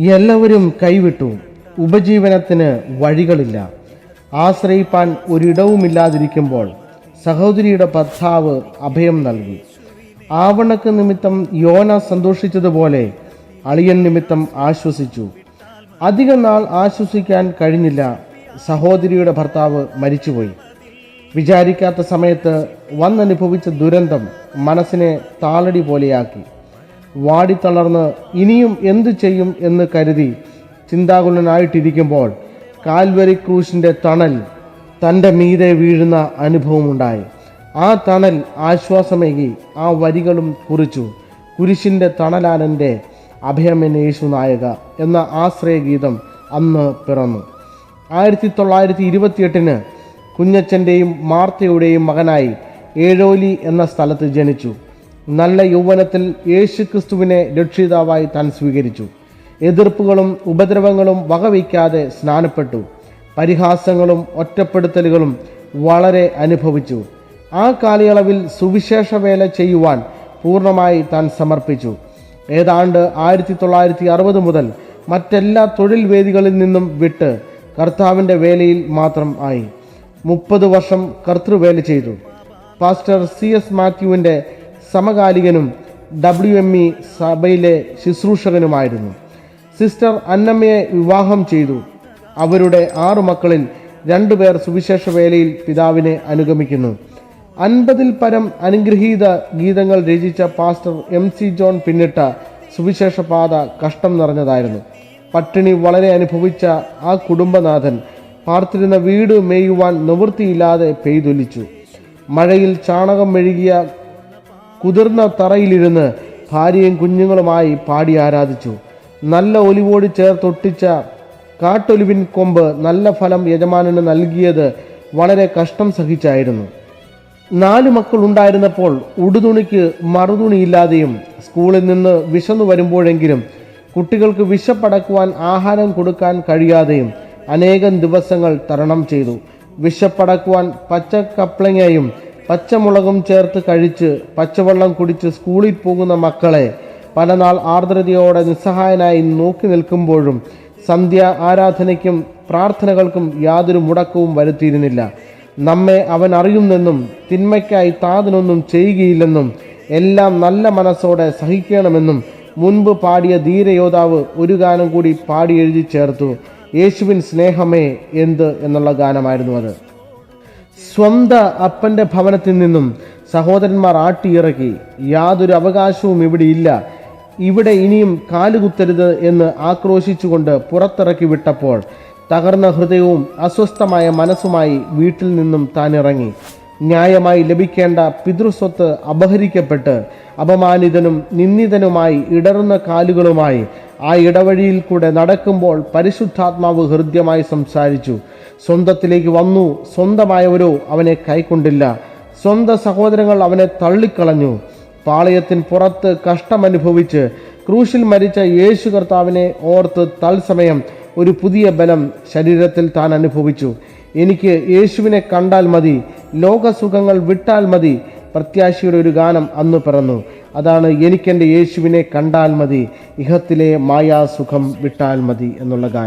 എല്ലാവരും കൈവിട്ടു. ഉപജീവനത്തിന് വഴികളില്ല. ആശ്രയിപ്പാൻ ഒരിടവുമില്ലാതിരിക്കുമ്പോൾ സഹോദരിയുടെ ഭർത്താവ് അഭയം നൽകി. ആവണക്ക് നിമിത്തം യോന സന്തോഷിച്ചതുപോലെ അളിയൻ നിമിത്തം ആശ്വസിച്ചു. അധിക നാൾ ആശ്വസിക്കാൻ കഴിഞ്ഞില്ല. സഹോദരിയുടെ ഭർത്താവ് മരിച്ചുപോയി. വിചാരിക്കാത്ത സമയത്ത് വന്നനുഭവിച്ച ദുരന്തം മനസ്സിനെ താളടി പോലെയാക്കി. വാടിത്തളർന്ന് ഇനിയും എന്തു ചെയ്യും എന്ന് കരുതി ചിന്താകുലനായിട്ടിരിക്കുമ്പോൾ കാൽവരി ക്രൂശിന്റെ തണൽ തന്റെ മീതെ വീഴുന്ന അനുഭവമുണ്ടായി. ആ തണൽ ആശ്വാസമേകി ആ വരികളും കുറിച്ചു. കുരിശിന്റെ തണലാനന്റെ അഭയമെന്ന യേശു നായക എന്ന ആശ്രയഗീതം അന്ന് പിറന്നു. ആയിരത്തി തൊള്ളായിരത്തി ഇരുപത്തിയെട്ടിന് കുഞ്ഞച്ചന്റെയും മാർത്തയുടെയും മകനായി ഏഴോലി എന്ന സ്ഥലത്ത് ജനിച്ചു. നല്ല യൗവനത്തിൽ യേശു ക്രിസ്തുവിനെ രക്ഷിതാവായി താൻ സ്വീകരിച്ചു. എതിർപ്പുകളും ഉപദ്രവങ്ങളും വകവയ്ക്കാതെ സ്നാനപ്പെട്ടു. പരിഹാസങ്ങളും ഒറ്റപ്പെടുത്തലുകളും വളരെ അനുഭവിച്ചു. ആ കാലയളവിൽ സുവിശേഷ വേല ചെയ്യുവാൻ പൂർണമായി താൻ സമർപ്പിച്ചു. ഏതാണ്ട് ആയിരത്തി തൊള്ളായിരത്തി അറുപത് മുതൽ മറ്റെല്ലാ തൊഴിൽ വേദികളിൽ നിന്നും വിട്ട് കർത്താവിന്റെ വേലയിൽ മാത്രം ആയി. മുപ്പത് വർഷം കർത്തൃവേല ചെയ്തു. പാസ്റ്റർ സി എസ് മാത്യുവിന്റെ സമകാലികനും ഡബ്ല്യു എം ഇ സഭയിലെ ശുശ്രൂഷകനുമായിരുന്നു. സിസ്റ്റർ അന്നമ്മയെ വിവാഹം ചെയ്തു. അവരുടെ ആറു മക്കളിൽ രണ്ടുപേർ സുവിശേഷ വേലയിൽ പിതാവിനെ അനുഗമിക്കുന്നു. അൻപതിൽ പരം അനുഗ്രഹീത ഗീതങ്ങൾ രചിച്ച പാസ്റ്റർ എം സി ജോൺ പിന്നിട്ട സുവിശേഷ പാത കഷ്ടം നിറഞ്ഞതായിരുന്നു. പട്ടിണി വളരെ അനുഭവിച്ച ആ കുടുംബനാഥൻ പാർത്തിരുന്ന വീട് മേയുവാൻ നിവൃത്തിയില്ലാതെ പെയ്തൊലിച്ചു. മഴയിൽ ചാണകം മെഴുകിയ കുതിർന്ന തറയിലിരുന്ന് ഭാര്യയും കുഞ്ഞുങ്ങളുമായി പാടി ആരാധിച്ചു. നല്ല ഒലിവോട് ചേർത്തൊട്ടിച്ച കാട്ടൊലിവിൻ കൊമ്പ് നല്ല ഫലം യജമാനന് നൽകിയത് വളരെ കഷ്ടം സഹിച്ചായിരുന്നു. നാല് മക്കൾ ഉണ്ടായിരുന്നപ്പോൾ ഉടുതുണിക്ക് മറുതുണിയില്ലാതെയും സ്കൂളിൽ നിന്ന് വിശന്നു വരുമ്പോഴെങ്കിലും കുട്ടികൾക്ക് വിശപ്പടക്കുവാൻ ആഹാരം കൊടുക്കാൻ കഴിയാതെയും അനേകം ദിവസങ്ങൾ തരണം ചെയ്തു. വിശപ്പടക്കുവാൻ പച്ചക്കപ്ലങ്ങയും പച്ചമുളകും ചേർത്ത് കഴിച്ച് പച്ചവെള്ളം കുടിച്ച് സ്കൂളിൽ പോകുന്ന മക്കളെ പലനാൾ ആർദ്രതയോടെ നിസ്സഹായനായി നോക്കി നിൽക്കുമ്പോഴും സന്ധ്യ ആരാധനയ്ക്കും പ്രാർത്ഥനകൾക്കും യാതൊരു മുടക്കവും വരുത്തിയിരുന്നില്ല. നമ്മെ അവൻ അറിയുന്നെന്നും തിന്മയ്ക്കായി താതിനൊന്നും ചെയ്യുകയില്ലെന്നും എല്ലാം നല്ല മനസ്സോടെ സഹിക്കണമെന്നും മുൻപ് പാടിയ ധീരയോദ്ധാവ് ഒരു ഗാനം കൂടി പാടി എഴുതി ചേർത്തു. യേശുവിൻ സ്നേഹമേ എന്ത് എന്നുള്ള ഗാനമായിരുന്നു അത്. സ്വന്ത അപ്പന്റെ ഭവനത്തിൽ നിന്നും സഹോദരന്മാർ ആട്ടിയിറക്കി. യാതൊരു അവകാശവും ഇവിടെ ഇല്ല. ഇവിടെ ഇനിയും കാലുകുത്തരുത് എന്ന് ആക്രോശിച്ചുകൊണ്ട് പുറത്തിറക്കി വിട്ടപ്പോൾ തകർന്ന ഹൃദയവും അസ്വസ്ഥമായ മനസ്സുമായി വീട്ടിൽ നിന്നും താൻ ഇറങ്ങി ന്യായമായി ലഭിക്കേണ്ട പിതൃസ്വത്ത് അപഹരിക്കപ്പെട്ട് അപമാനിതനും നിന്ദിതനുമായി ഇടറുന്ന കാലുകളുമായി ആ ഇടവഴിയിൽ കൂടെ നടക്കുമ്പോൾ പരിശുദ്ധാത്മാവ് ഹൃദ്യമായി സംസാരിച്ചു. സ്വന്തത്തിലേക്ക് വന്നു. സ്വന്തമായവരോ അവനെ കൈക്കൊണ്ടില്ല. സ്വന്ത സഹോദരങ്ങൾ അവനെ തള്ളിക്കളഞ്ഞു. പാളയത്തിന് പുറത്ത് കഷ്ടമനുഭവിച്ച് ക്രൂശിൽ മരിച്ച യേശു കർത്താവിനെ ഓർത്ത് തത്സമയം ഒരു പുതിയ ബലം ശരീരത്തിൽ താൻ അനുഭവിച്ചു. എനിക്ക് യേശുവിനെ കണ്ടാൽ മതി. ലോകസുഖങ്ങൾ വിട്ടാൽ മതി. പ്രത്യാശയുടെ ഒരു ഗാനം അന്ന് പിറന്നു. അതാണ് എനിക്കെന്റെ യേശുവിനെ കണ്ടാൽ മതി ഇഹത്തിലെ മായാസുഖം വിട്ടാൽ മതി എന്നുള്ള ഗാനം.